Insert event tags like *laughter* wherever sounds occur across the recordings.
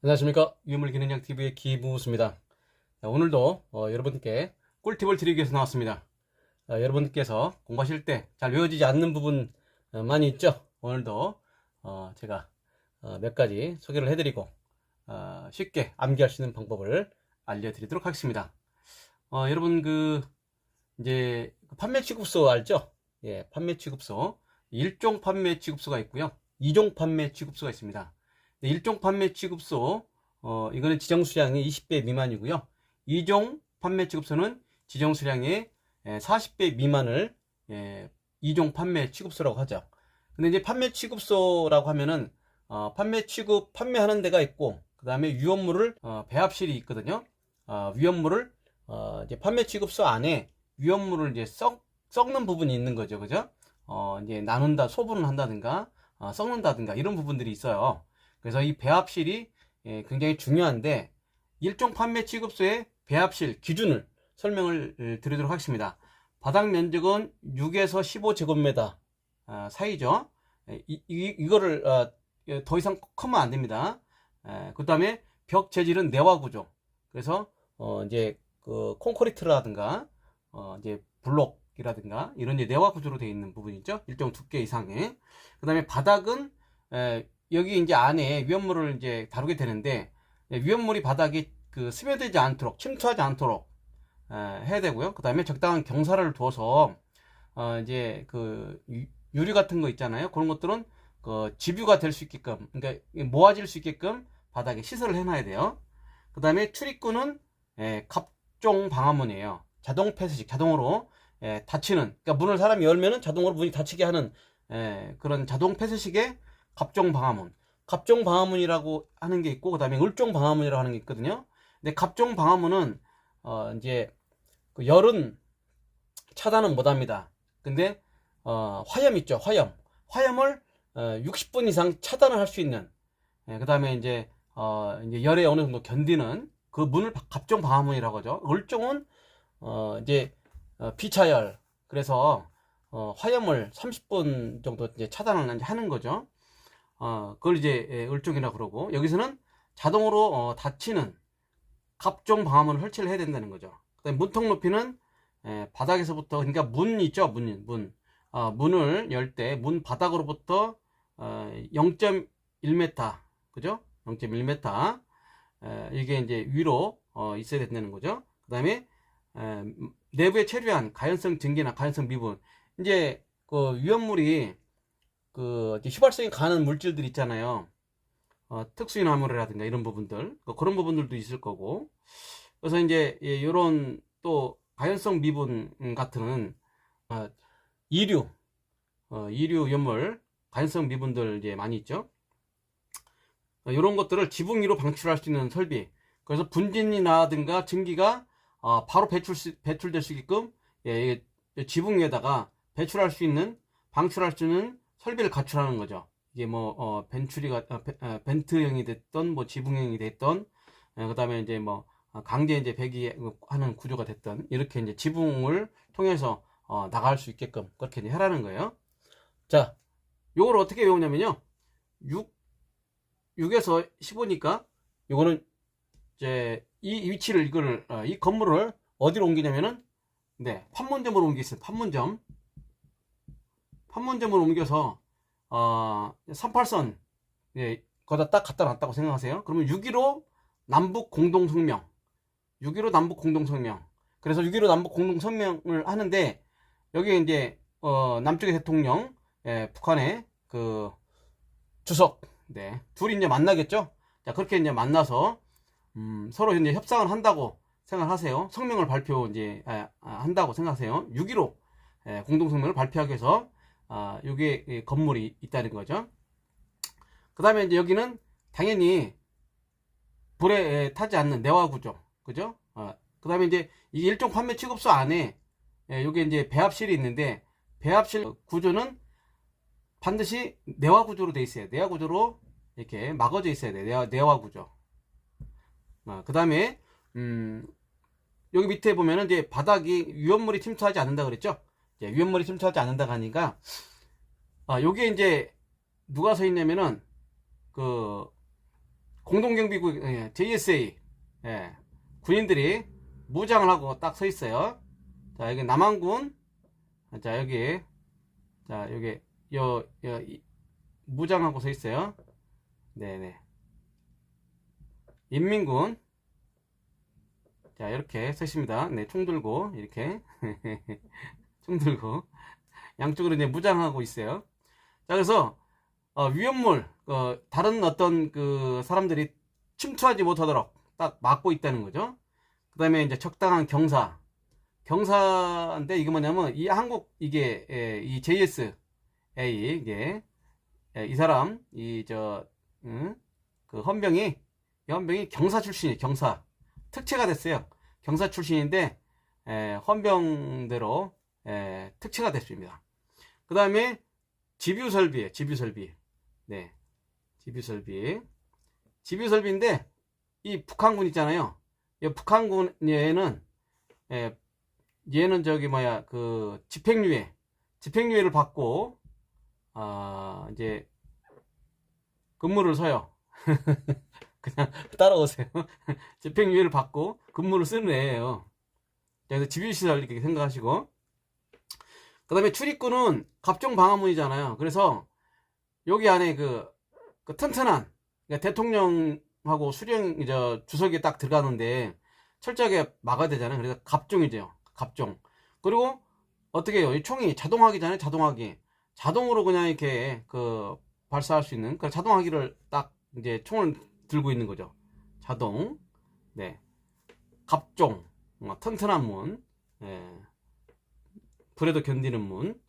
안녕하십니까 유물 기능형 TV의 기부수입니다. 자, 오늘도 어, 여러분께 꿀팁을 드리기 위해서 나왔습니다. 어, 여러분께서 공부하실 때 잘 외워지지 않는 부분 어, 많이 있죠. 오늘도 어, 제가 어, 몇 가지 소개를 해드리고 어, 쉽게 암기할 수 있는 방법을 알려드리도록 하겠습니다. 어, 여러분 그 이제 그 판매 취급소 알죠? 예, 판매 취급소 일종 판매 취급소가 있고요, 이종 판매 취급소가 있습니다. 네, 일종 판매 취급소, 어, 이거는 지정 수량이 20배 미만이고요. 이종 판매 취급소는 지정 수량의 40배 미만을 예, 이종 판매 취급소라고 하죠. 근데 이제 판매 취급소라고 하면은 어, 판매 취급 판매하는 데가 있고 그 다음에 위험물을 어, 배합실이 있거든요. 어, 위험물을 어, 이제 판매 취급소 안에 위험물을 이제 썩 썩는 부분이 있는 거죠, 그죠? 어, 이제 나눈다, 소분을 한다든가 어, 썩는다든가 이런 부분들이 있어요. 그래서 이 배합실이 예, 굉장히 중요한데 일종 판매 취급소의 배합실 기준을 설명을 예, 드리도록 하겠습니다. 바닥 면적은 6에서 15제곱미터 아, 사이죠. 예, 이, 이, 이 거를 어, 예, 더 이상 크면 안 됩니다. 그 다음에 벽 재질은 내화 구조. 그래서 어, 이제 그 콘크리트라든가 어, 이제 블록이라든가 이런 이제 내화 구조로 되어 있는 부분 있죠. 일정 두께 이상의. 그 다음에 바닥은 에, 여기 이제 안에 위험물을 이제 다루게 되는데 예, 위험물이 바닥에 그 스며들지 않도록 침투하지 않도록 에, 해야 되고요. 그 다음에 적당한 경사를 두어서 어, 이제 그 유- 유리 같은 거 있잖아요. 그런 것들은 그 집유가 될 수 있게끔 그러니까 모아질 수 있게끔 바닥에 시설을 해놔야 돼요. 그 다음에 출입구는 예, 갑종 방화문이에요. 자동 폐쇄식, 자동으로 예, 닫히는 그러니까 문을 사람이 열면은 자동으로 문이 닫히게 하는 예, 그런 자동 폐쇄식의 갑종 방화문. 갑종 방화문이라고 하는 게 있고 그다음에 을종 방화문이라고 하는 게 있거든요. 근데 갑종 방화문은 어 이제 그 열은 차단은 못 합니다. 근데 어 화염 있죠. 화염. 화염을 어 60분 이상 차단을 할 수 있는 예, 그다음에 이제 어 이제 열에 어느 정도 견디는 그 문을 바- 갑종 방화문이라고 하죠. 을종은 어 이제 어, 비차열 그래서 어, 화염을 30분 정도 이제 차단을 하는 거죠. 어, 그걸 이제 예, 을종이라 그러고 여기서는 자동으로 어, 닫히는 갑종 방화문을 설치를 해야 된다는 거죠. 그다음에 문통 높이는 예, 바닥에서부터 그러니까 문 있죠, 문, 문. 어, 문을 열 때 문 바닥으로부터 어, 0.1m, 그죠? 0.1m 에, 이게 이제 위로 어, 있어야 된다는 거죠. 그 다음에 에, 내부에 체류한 가연성 증기나 가연성 미분 이제 그 위험물이 그 휘발성이 강한 물질들 있잖아요. 어, 특수인화물이라든가 이런 부분들 그 그런 부분들도 있을 거고 그래서 이제 예, 이런 또 가연성 미분 같은 어, 이류 어, 이류 위험물 가연성 미분들 이제 많이 있죠. 이런 것들을 지붕 위로 방출할 수 있는 설비 그래서 분진이라든가 증기가 어, 바로 배출 배출될 수 있게끔 예, 지붕 위에다가 배출할 수 있는 방출할 수 있는 설비를 갖추라는 거죠. 이게 뭐 어, 벤츄리가 어, 벤- 어, 벤트형이 됐던 뭐 지붕형이 됐던 어, 그다음에 이제 뭐 어, 강제 이제 배기 하는 구조가 됐던 이렇게 이제 지붕을 통해서 어, 나갈 수 있게끔 그렇게 이제 해라는 거예요. 자, 요걸 어떻게 외우냐면요. 6 6에서 15니까 요거는 이제 이 위치를 이거를 어, 이 건물을 어디로 옮기냐면은 네 판문점으로 옮기겠습니다. 판문점 판문점으로 옮겨서 어 38선 예 거기다 딱 갖다 놨다고 생각하세요. 그러면 6.15 남북 공동성명 6.15 남북 공동성명 그래서 6.15 남북 공동성명을 하는데 여기 이제 어 남쪽의 대통령 예, 북한의 그 주석 네 둘이 이제 만나겠죠. 자 그렇게 이제 만나서 음, 서로 이제 협상을 한다고 생각하세요. 성명을 발표 이제 아, 아, 한다고 생각하세요. 6.15 예, 공동성명을 발표하기 위해서 아, 여기에 이 건물이 있다는 거죠. 그 다음에 이제 여기는 당연히 불에 예, 타지 않는 내화 구조, 그죠? 어, 그 다음에 이제 이 일종 판매 취급소 안에 예, 여기 이제 배합실이 있는데 배합실 구조는 반드시 내화 구조로 돼 있어요. 내화 구조로 이렇게 막아져 있어야 돼. 내화, 내화 구조. 그 다음에, 음, 여기 밑에 보면은 이제 바닥이 위험물이 침투하지 않는다 그랬죠? 위험물이 침투하지 않는다 하니까, 아, 여기에 이제 누가 서 있냐면은, 그, 공동경비국 예, JSA 예, 군인들이 무장을 하고 딱 서 있어요. 자 여기 남한군 자 여기 자 여기 여, 여 이- 무장하고 서 있어요. 네네. 인민군 자 이렇게 서 있습니다. 네, 총 들고 이렇게 *laughs* 총 들고 *laughs* 양쪽으로 이제 무장하고 있어요. 자 그래서 어, 위험물 어, 다른 어떤 그 사람들이 침투하지 못하도록 딱 막고 있다는 거죠. 그 다음에 이제 적당한 경사 경사인데 이게 뭐냐면 이 한국 이게 예, 이 JS A 이게 예, 이 사람 이저그 헌병이 이 헌병이 경사 출신이 경사 특채가 됐어요. 경사 출신인데 에, 헌병대로 에, 특채가 됐습니다. 그 다음에 집유 설비에 집유 설비 네 집유 설비 집유 설비인데 이 북한군 있잖아요. 이 북한군 얘는 에, 얘는 저기 뭐야 그 집행유예 집행유예를 받고 아 이제 근무를 서요. *laughs* 그냥 따라오세요. *laughs* 집행유예를 받고 근무를 쓰는 애예요. 그래서 집유시설 이렇게 생각하시고 그 다음에 출입구는 갑종 방화문이잖아요. 그래서 여기 안에 그, 그 튼튼한 그러니까 대통령하고 수령 저 주석이 딱 들어가는데 철저하게 막아야 되잖아요. 그래서 갑종이죠. 갑종. 그리고 어떻게 해요? 이 총이 자동화기잖아요. 자동화기. 자동으로 그냥 이렇게 그 발사할 수 있는 그 자동화기를 딱 이제 총을 들고 있는 거죠. 자동. 네. 갑종. 어, 튼튼한 문. 예. 불에도 견디는 문.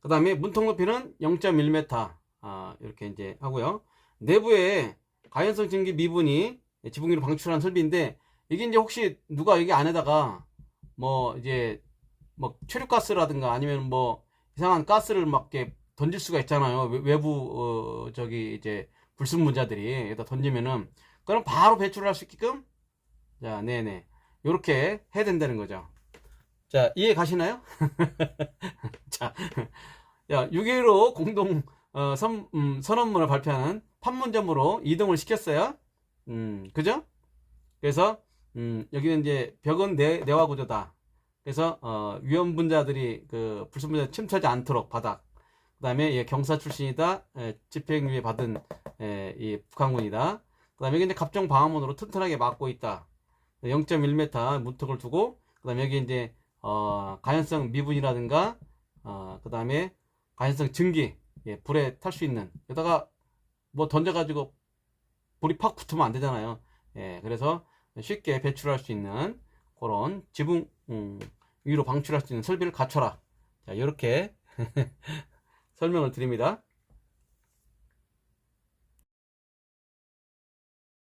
그 다음에 문통 높이는 0.1m. 아, 이렇게 이제 하고요. 내부에 가연성 증기 미분이 지붕 위로 방출한 설비인데 이게 이제 혹시 누가 여기 안에다가 뭐 이제 뭐 최류가스라든가 아니면 뭐 이상한 가스를 막 이렇게 던질 수가 있잖아요. 외- 외부 어 저기 이제 불순물자들이 여기다 던지면은 그럼 바로 배출을 할 수 있게끔 자, 네네. 요렇게 해야 된다는 거죠. 자, 이해 가시나요? *laughs* 자, 야, 6.15 공동 어, 선, 음, 선언문을 발표하는 판문점으로 이동을 시켰어요. 음, 그죠? 그래서 음, 여기는 이제 벽은 내, 내화 구조다. 그래서 어, 위험 분자들이 그 불순분자 침투하지 않도록 바닥. 그 다음에 얘 경사 출신이다. 에, 집행유예 받은 에, 이 북한군이다. 그 다음에 여기 이제 갑종 방화문으로 튼튼하게 막고 있다. 0.1m 문턱을 두고 그 다음에 여기 이제 어, 가연성 미분이라든가 어, 그 다음에 가연성 증기 예, 불에 탈 수 있는 여기다가 뭐 던져가지고 불이 팍 붙으면 안 되잖아요. 예, 그래서 쉽게 배출할 수 있는 그런 지붕 음, 위로 방출할 수 있는 설비를 갖춰라. 자, 이렇게 *laughs* 설명을 드립니다.